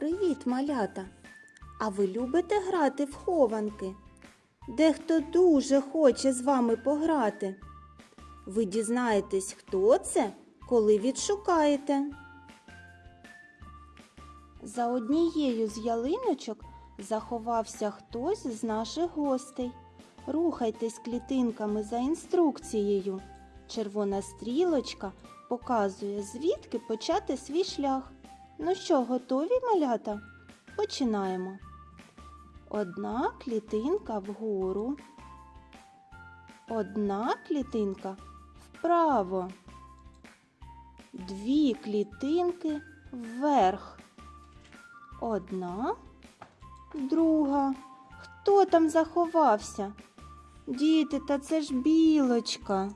Привіт, малята! А ви любите грати в хованки? Дехто дуже хоче з вами пограти. Ви дізнаєтесь, хто це, коли відшукаєте. За однією з ялиночок заховався хтось з наших гостей. Рухайтесь клітинками за інструкцією. Червона стрілочка показує, звідки почати свій шлях. Ну що, готові малята? Починаємо. Одна клітинка вгору. Одна клітинка вправо. Дві клітинки вверх. Одна, друга. Хто там заховався? Діти, та це ж білочка.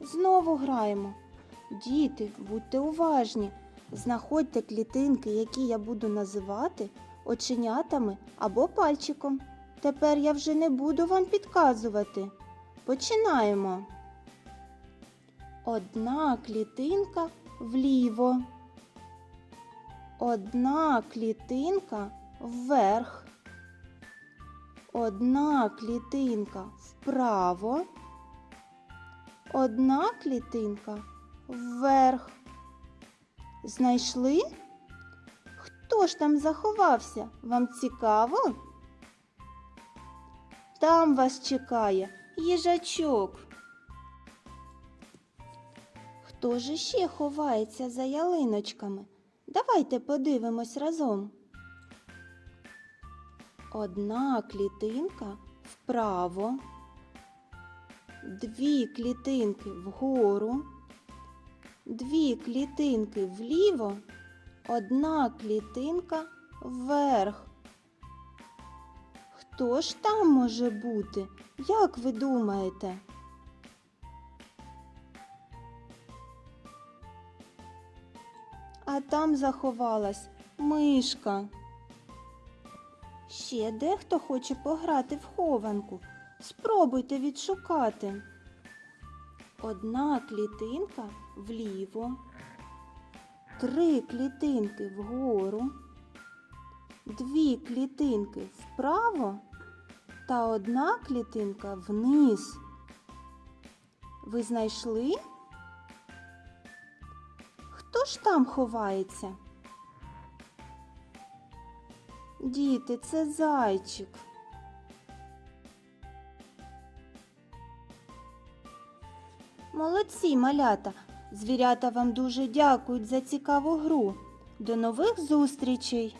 Знову граємо. Діти, будьте уважні. Знаходьте клітинки, які я буду називати оченятами або пальчиком. Тепер я вже не буду вам підказувати. Починаємо. Одна клітинка вліво. Одна клітинка вверх. Одна клітинка вправо. Одна клітинка вверх. Знайшли? Хто ж там заховався? Вам цікаво? Там вас чекає їжачок. Хто ж ще ховається за ялиночками? Давайте подивимось разом. Одна клітинка вправо, дві клітинки вгору, дві клітинки вліво, одна клітинка вверх. Хто ж там може бути? Як ви думаєте? А там заховалась мишка. Ще дехто хоче пограти в хованку. Спробуйте відшукати. Одна клітинка вліво, три клітинки вгору, дві клітинки вправо та одна клітинка вниз. Ви знайшли? Хто ж там ховається? Діти, це зайчик. Молодці, малята. Звірята вам дуже дякують за цікаву гру. До нових зустрічей!